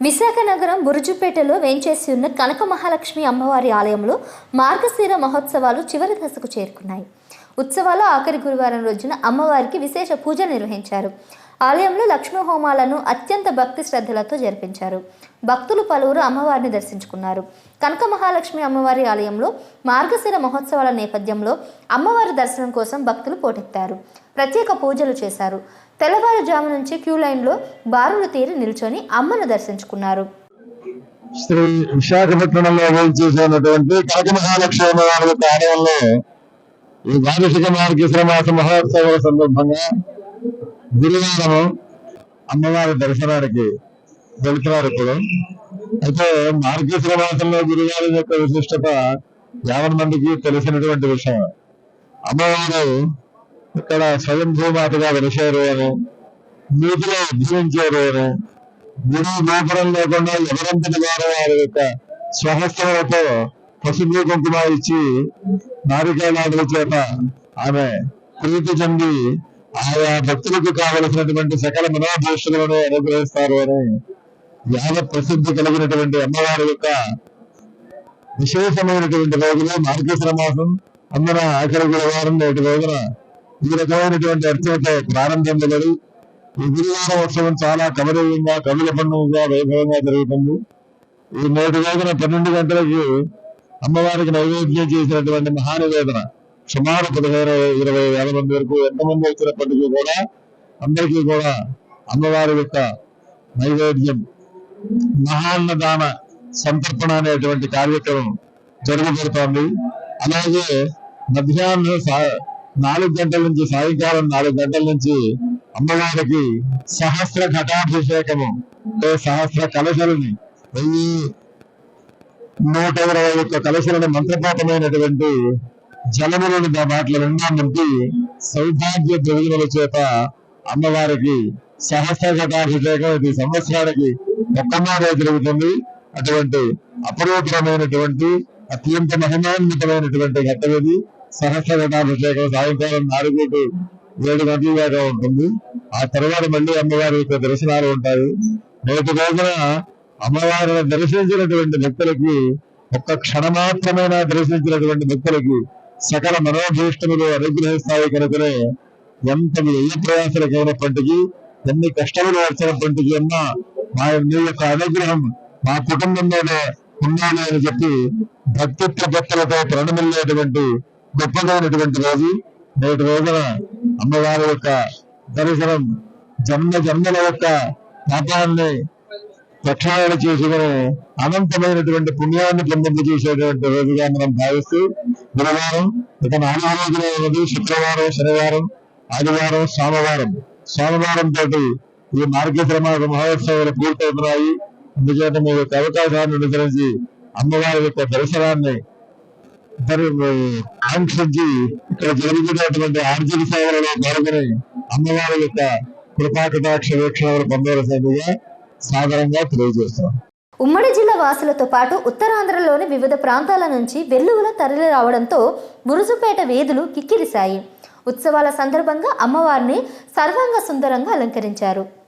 విశాఖ నగరం బురుజుపేటలో వేంచేసి ఉన్న కనక మహాలక్ష్మి అమ్మవారి ఆలయంలో మార్గశీర మహోత్సవాలు చివరి దశకు చేరుకున్నాయి. ఉత్సవాల ఆఖరి గురువారం రోజున అమ్మవారికి విశేష పూజ నిర్వహించారు. ఆలయంలో లక్ష్మీ హోమాలను అత్యంత భక్తి శ్రద్ధలతో జరిపించారు. భక్తులు పలువురు అమ్మవారిని దర్శించుకున్నారు. కనక మహాలక్ష్మి అమ్మవారి ఆలయంలో మార్గశిర మహోత్సవాల నేపథ్యంలో అమ్మవారి దర్శనం కోసం భక్తులు పోటెత్తారు. ప్రత్యేక పూజలు చేశారు. తెల్లవారుజాము నుంచి క్యూ లైన్లో బారులు తీరి నిల్చొని అమ్మను దర్శించుకున్నారు. శ్రీ విశాఖపట్నంలో చేసినటువంటి కనక మహాలక్ష్మి అమ్మవారి ఆలయంలో ఈ వార్షిక మార్గశిర మాస మహోత్సవాల సందర్భంగా గురువారం అమ్మవారి దర్శనానికి వెళుతున్నారు ఇప్పుడు. అయితే మార్గశిర మాసంలో గురువారం యొక్క విశిష్టత యావన్ మందికి తెలిసినటువంటి విషయం. అమ్మవారు ఇక్కడ స్వయం భూమాతగా వెలిసారు అని నీటిలో జీవించారు అని గుడి గోపురం లేకుండా ఎవరంతటి వారు వారి యొక్క స్వహస్తములతో పసుపు కుంకుమ ఇచ్చి నారికేళాదుల చేత ఆమె ప్రీతి చెంది ఆయా భక్తులకు కావలసినటువంటి సకల మనోభీష్టులను అనుగ్రహిస్తారు అని జ్ఞాన ప్రసిద్ధి కలిగినటువంటి అమ్మవారి యొక్క విశేషమైనటువంటి రోజులు మార్గశిర మాసం అందున ఆఖరి గురువారం నేటి రోజున ఈ రకమైనటువంటి అర్చనతో కలదు ఈ గురువారం ఉత్సవం చాలా కమనీయంగా కవుల పండుగగా వైభవంగా జరుగుతుంది. ఈ నేటి రోజున పన్నెండు గంటలకు అమ్మవారికి నైవేద్యం చేసినటువంటి మహానివేదన. సుమారు పదిహేను ఇరవై వేల మంది వరకు ఎంతమంది వచ్చినప్పటికీ కూడా అందరికీ కూడా అమ్మవారి యొక్క నైవేద్యం మహాన్నదాన సంతర్పణ అనేటువంటి కార్యక్రమం జరుగుతుంది అలాగే మధ్యాహ్నం సా- నాలుగు గంటల నుంచి సాయంకాలం నాలుగు గంటల నుంచి అమ్మవారికి సహస్ర ఘటాభిషేకము సహస్ర కలశలని వెయ్యి నూట ఇరవై ఒక్క కలశలను మంత్రపాఠమైనటువంటి జలములను వాటిలో ఉన్నామంటే సౌభాగ్య దేవుల చేత అమ్మవారికి సహస్ర ఘటాభిషేకం ఇది సంవత్సరానికి ఒక్కమారే జరుగుతుంది. అటువంటి అపరూపమైనటువంటి అత్యంత మహిమాన్వితమైనటువంటి ఘట్టం ఇది సహస్ర ఘటాభిషేకం సాయంకాలం నాలుగు టు ఏడు గంటల దాకా ఉంటుంది. ఆ తర్వాత మళ్ళీ అమ్మవారి యొక్క దర్శనాలు ఉంటాయి. నేటి రోజున అమ్మవారిని దర్శించినటువంటి భక్తులకి ఒక్క క్షణమాత్రమైన దర్శించినటువంటి భక్తులకి సకల మనోభీష్టములు అనుగ్రహిస్తాయి కనుకనే ఎంత వ్యయ ప్రయాసలకైనప్పటికీ ఎన్ని కష్టములు వచ్చినప్పటికీ అన్నా మా నీ యొక్క అనుగ్రహం మా కుటుంబం మీద ఉండాలి అని చెప్పి భక్తి భక్తులతో ప్రణమిల్లేటువంటి గొప్పదైనటువంటి రోజు. నేటి రోజున అమ్మవారి యొక్క దర్శనం జన్మ జన్మల యొక్క పాపాన్ని ప్రక్షాళన చేసుకుని అనంతమైనటువంటి పుణ్యాన్ని పొందింపజేసేటువంటి రోజుగా మనం భావిస్తూ గురువారం ఇక నాలుగు రోజులు ఉన్నది శుక్రవారం శనివారం ఆదివారం సోమవారం. సోమవారం తోటి ఈ మార్గశ్రమ మహోత్సవాలు పూర్తవుతున్నాయి. అందుచేత మీ యొక్క అవకాశాన్ని అనుసరించి అమ్మవారి యొక్క దర్శనాన్ని దరి- ఆంక్షించి ఇక్కడ జరుగుతున్నటువంటి ఆర్థిక సేవలలో పాల్గొని అమ్మవారి యొక్క కృపాకటాక్ష వీక్షణలు పొందవలసిందిగా సాధారణంగా తెలియజేస్తాం ఉమ్మడి జిల్లా వాసులతో పాటు ఉత్తరాంధ్రలోని వివిధ ప్రాంతాల నుంచి వెల్లువల తరలి రావడంతో మురుజుపేట వీధులు కిక్కిరిశాయి. ఉత్సవాల సందర్భంగా అమ్మవారిని సర్వాంగ సుందరంగా అలంకరించారు.